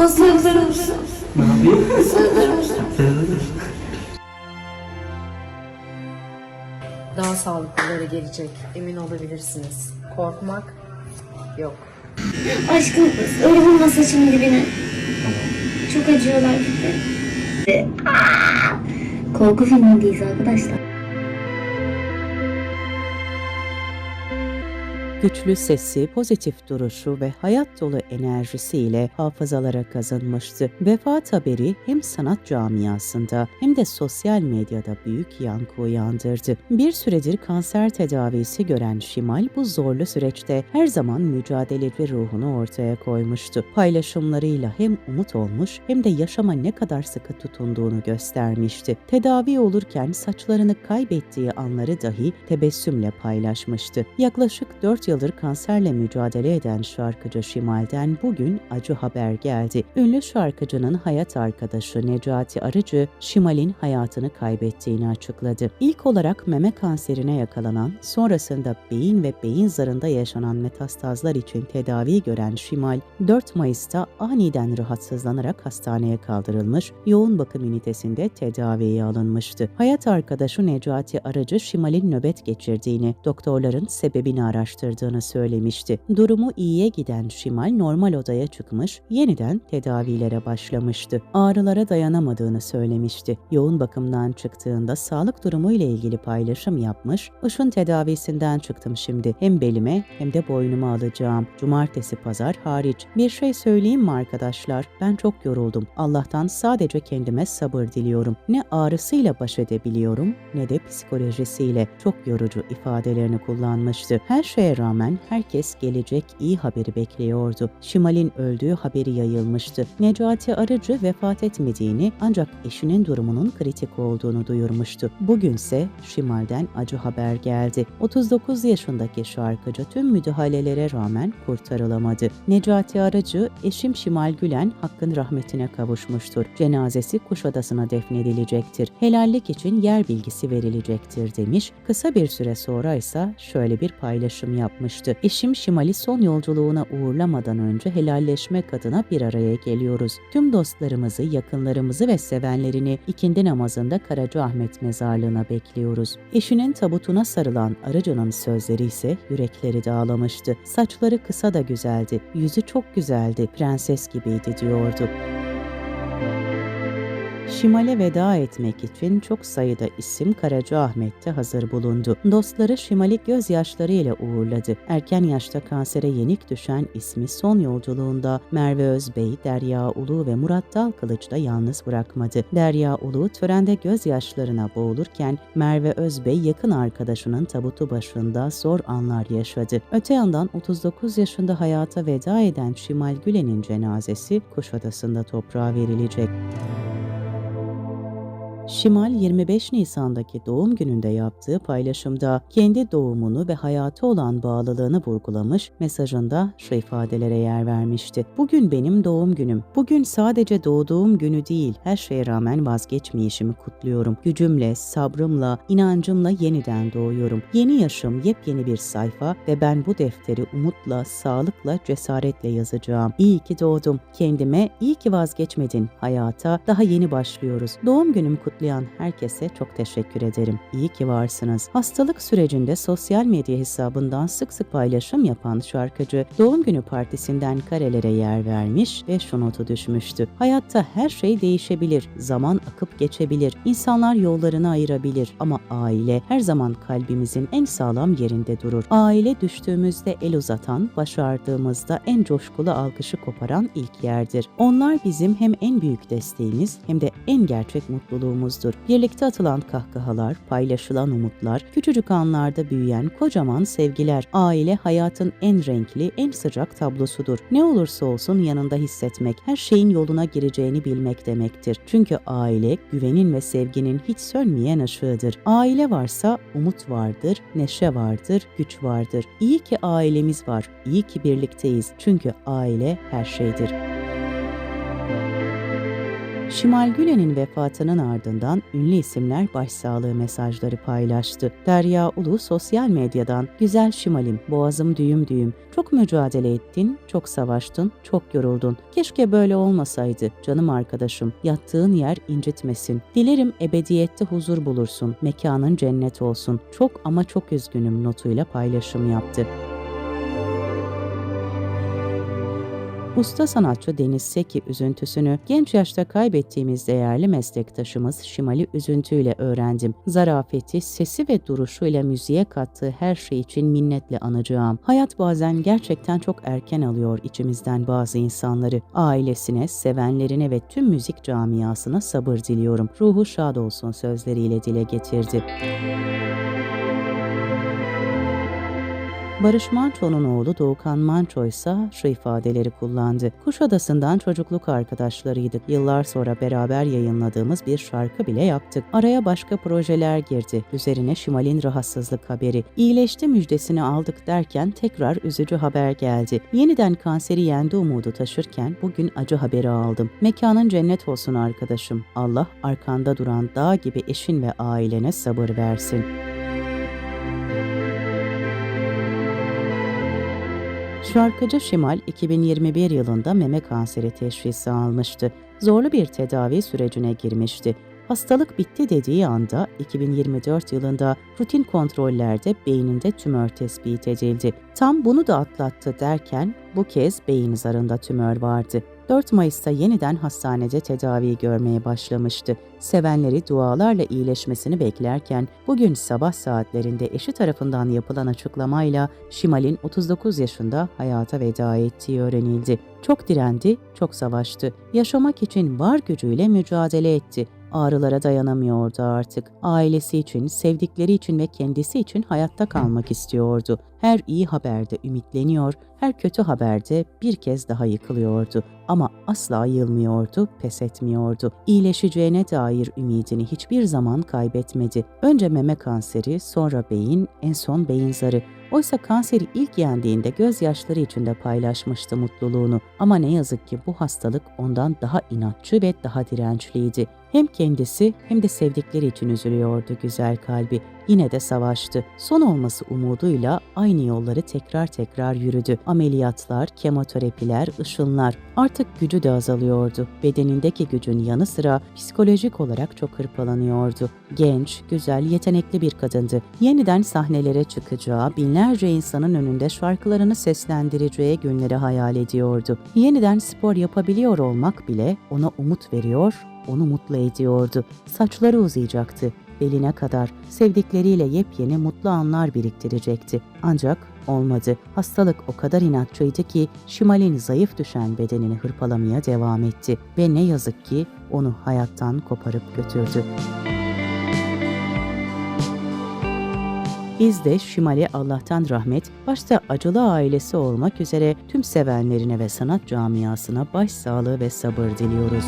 Sığdırır mısın? Ne yapayım? Sığdırır mısın? Daha sağlıklıları gelecek. Emin olabilirsiniz. Korkmak yok. Aşkım öyle vurma saçımın dibine. Çok acıyorlar gitti. Korku filmindeyiz arkadaşlar. Güçlü sesi, pozitif duruşu ve hayat dolu enerjisiyle hafızalara kazınmıştı. Vefat haberi hem sanat camiasında hem de sosyal medyada büyük yankı uyandırdı. Bir süredir kanser tedavisi gören Şimal bu zorlu süreçte her zaman mücadeleci ruhunu ortaya koymuştu. Paylaşımlarıyla hem umut olmuş hem de yaşama ne kadar sıkı tutunduğunu göstermişti. Tedavi olurken saçlarını kaybettiği anları dahi tebessümle paylaşmıştı. Yaklaşık 4 yıldır kanserle mücadele eden şarkıcı Şimal'den bugün acı haber geldi. Ünlü şarkıcının hayat arkadaşı Necati Arıcı, Şimal'in hayatını kaybettiğini açıkladı. İlk olarak meme kanserine yakalanan, sonrasında beyin ve beyin zarında yaşanan metastazlar için tedavi gören Şimal, 4 Mayıs'ta aniden rahatsızlanarak hastaneye kaldırılmış, yoğun bakım ünitesinde tedaviye alınmıştı. Hayat arkadaşı Necati Arıcı, Şimal'in nöbet geçirdiğini, doktorların sebebini araştırdığını söylemişti. Durumu iyiye giden Şimal normal odaya çıkmış, yeniden tedavilere başlamıştı. Ağrılara dayanamadığını söylemişti. Yoğun bakımdan çıktığında sağlık durumu ile ilgili paylaşım yapmış, ışın tedavisinden çıktım şimdi. Hem belime hem de boynuma alacağım. Cumartesi pazar hariç. Bir şey söyleyeyim mi arkadaşlar? Ben çok yoruldum. Allah'tan sadece kendime sabır diliyorum. Ne ağrısıyla baş edebiliyorum ne de psikolojisiyle. Çok yorucu ifadelerini kullanmıştı. Her şeye rağmen herkes gelecek iyi haberi bekliyordu. Şimal'in öldüğü haberi yayılmıştı. Necati Arıcı vefat etmediğini ancak eşinin durumunun kritik olduğunu duyurmuştu. Bugünse Şimal'den acı haber geldi. 39 yaşındaki şarkıcı tüm müdahalelere rağmen kurtarılamadı. Necati Arıcı, eşim Şimal Gülen hakkın rahmetine kavuşmuştur. Cenazesi Kuşadası'na defnedilecektir. Helallik için yer bilgisi verilecektir demiş. Kısa bir süre sonra ise şöyle bir paylaşım yapmıştı. Eşim Şimal'i son yolculuğuna uğurlamadan önce helalleşmek adına bir araya geliyoruz. Tüm dostlarımızı, yakınlarımızı ve sevenlerini ikindi namazında Karacaahmet mezarlığına bekliyoruz. Eşinin tabutuna sarılan Arıcı'nın sözleri ise yürekleri dağlamıştı. Saçları kısa da güzeldi, yüzü çok güzeldi, prenses gibiydi diyordu. Şimal'e veda etmek için çok sayıda isim Karacaahmet'te hazır bulundu. Dostları Şimal'i gözyaşlarıyla uğurladı. Erken yaşta kansere yenik düşen ismi son yolculuğunda Merve Özbey, Derya Ulu ve Murat Dalkılıç da yalnız bırakmadı. Derya Ulu törende gözyaşlarına boğulurken Merve Özbey yakın arkadaşının tabutu başında zor anlar yaşadı. Öte yandan 39 yaşında hayata veda eden Şimal Gülen'in cenazesi Kuşadası'nda toprağa verilecek. Şimal 25 Nisan'daki doğum gününde yaptığı paylaşımda kendi doğumunu ve hayata olan bağlılığını vurgulamış, mesajında şu ifadelere yer vermişti. Bugün benim doğum günüm. Bugün sadece doğduğum günü değil, her şeye rağmen vazgeçmeyişimi kutluyorum. Gücümle, sabrımla, inancımla yeniden doğuyorum. Yeni yaşım, yepyeni bir sayfa ve ben bu defteri umutla, sağlıkla, cesaretle yazacağım. İyi ki doğdum. Kendime iyi ki vazgeçmedin. Hayata daha yeni başlıyoruz. Doğum günüm kutlayan herkese çok teşekkür ederim. İyi ki varsınız. Hastalık sürecinde sosyal medya hesabından sık sık paylaşım yapan şarkıcı doğum günü partisinden karelere yer vermiş ve şu notu düşmüştü. Hayatta her şey değişebilir, zaman akıp geçebilir, insanlar yollarını ayırabilir ama aile her zaman kalbimizin en sağlam yerinde durur. Aile düştüğümüzde el uzatan, başardığımızda en coşkulu alkışı koparan ilk yerdir. Onlar bizim hem en büyük desteğimiz hem de en gerçek mutluluğumuzdur. Birlikte atılan kahkahalar, paylaşılan umutlar, küçücük anlarda büyüyen kocaman sevgiler. Aile hayatın en renkli, en sıcak tablosudur. Ne olursa olsun yanında hissetmek, her şeyin yoluna gireceğini bilmek demektir. Çünkü aile güvenin ve sevginin hiç sönmeyen ışığıdır. Aile varsa umut vardır, neşe vardır, güç vardır. İyi ki ailemiz var, iyi ki birlikteyiz. Çünkü aile her şeydir. Şimal Gülen'in vefatının ardından ünlü isimler başsağlığı mesajları paylaştı. Derya Ulu sosyal medyadan "Güzel Şimal'im, boğazım düğüm düğüm. Çok mücadele ettin, çok savaştın, çok yoruldun. Keşke böyle olmasaydı canım arkadaşım. Yattığın yer incitmesin. Dilerim ebediyette huzur bulursun. Mekanın cennet olsun. Çok ama çok üzgünüm." notuyla paylaşım yaptı. Usta sanatçı Deniz Seki üzüntüsünü genç yaşta kaybettiğimiz değerli meslektaşımız Şimali üzüntüyle öğrendim. Zarafeti, sesi ve duruşuyla müziğe kattığı her şey için minnetle anacağım. Hayat bazen gerçekten çok erken alıyor içimizden bazı insanları. Ailesine, sevenlerine ve tüm müzik camiasına sabır diliyorum. Ruhu şad olsun sözleriyle dile getirdi. Barış Manço'nun oğlu Doğukan Manço ise şu ifadeleri kullandı. Kuşadası'ndan çocukluk arkadaşlarıydık. Yıllar sonra beraber yayınladığımız bir şarkı bile yaptık. Araya başka projeler girdi. Üzerine Şimal'in rahatsızlık haberi. İyileşti müjdesini aldık derken tekrar üzücü haber geldi. Yeniden kanseri yendi umudu taşırken bugün acı haberi aldım. Mekanın cennet olsun arkadaşım. Allah arkanda duran dağ gibi eşin ve ailene sabır versin. Şarkıcı Şimal 2021 yılında meme kanseri teşhisi almıştı. Zorlu bir tedavi sürecine girmişti. Hastalık bitti dediği anda 2024 yılında rutin kontrollerde beyninde tümör tespit edildi. Tam bunu da atlattı derken bu kez beyin zarında tümör vardı. 4 Mayıs'ta yeniden hastanede tedavi görmeye başlamıştı. Sevenleri dualarla iyileşmesini beklerken bugün sabah saatlerinde eşi tarafından yapılan açıklamayla Şimal'in 39 yaşında hayata veda ettiği öğrenildi. Çok direndi, çok savaştı. Yaşamak için var gücüyle mücadele etti. Ağrılara dayanamıyordu artık. Ailesi için, sevdikleri için ve kendisi için hayatta kalmak istiyordu. Her iyi haberde ümitleniyor, her kötü haberde bir kez daha yıkılıyordu. Ama asla yılmıyordu, pes etmiyordu. İyileşeceğine dair ümidini hiçbir zaman kaybetmedi. Önce meme kanseri, sonra beyin, en son beyin zarı. Oysa kanseri ilk yendiğinde gözyaşları içinde paylaşmıştı mutluluğunu. Ama ne yazık ki bu hastalık ondan daha inatçı ve daha dirençliydi. Hem kendisi hem de sevdikleri için üzülüyordu güzel kalbi. Yine de savaştı. Son olması umuduyla aynı yolları tekrar tekrar yürüdü. Ameliyatlar, kemoterapiler, ışınlar. Artık gücü de azalıyordu. Bedenindeki gücün yanı sıra psikolojik olarak çok hırpalanıyordu. Genç, güzel, yetenekli bir kadındı. Yeniden sahnelere çıkacağı, binlerce insanın önünde şarkılarını seslendireceği günleri hayal ediyordu. Yeniden spor yapabiliyor olmak bile ona umut veriyor, onu mutlu ediyordu. Saçları uzayacaktı beline kadar sevdikleriyle yepyeni mutlu anlar biriktirecekti. Ancak olmadı. Hastalık o kadar inatçıydı ki Şimal'in zayıf düşen bedenini hırpalamaya devam etti ve ne yazık ki onu hayattan koparıp götürdü. Biz de Şimal'e Allah'tan rahmet, başta acılı ailesi olmak üzere tüm sevenlerine ve sanat camiasına başsağlığı ve sabır diliyoruz.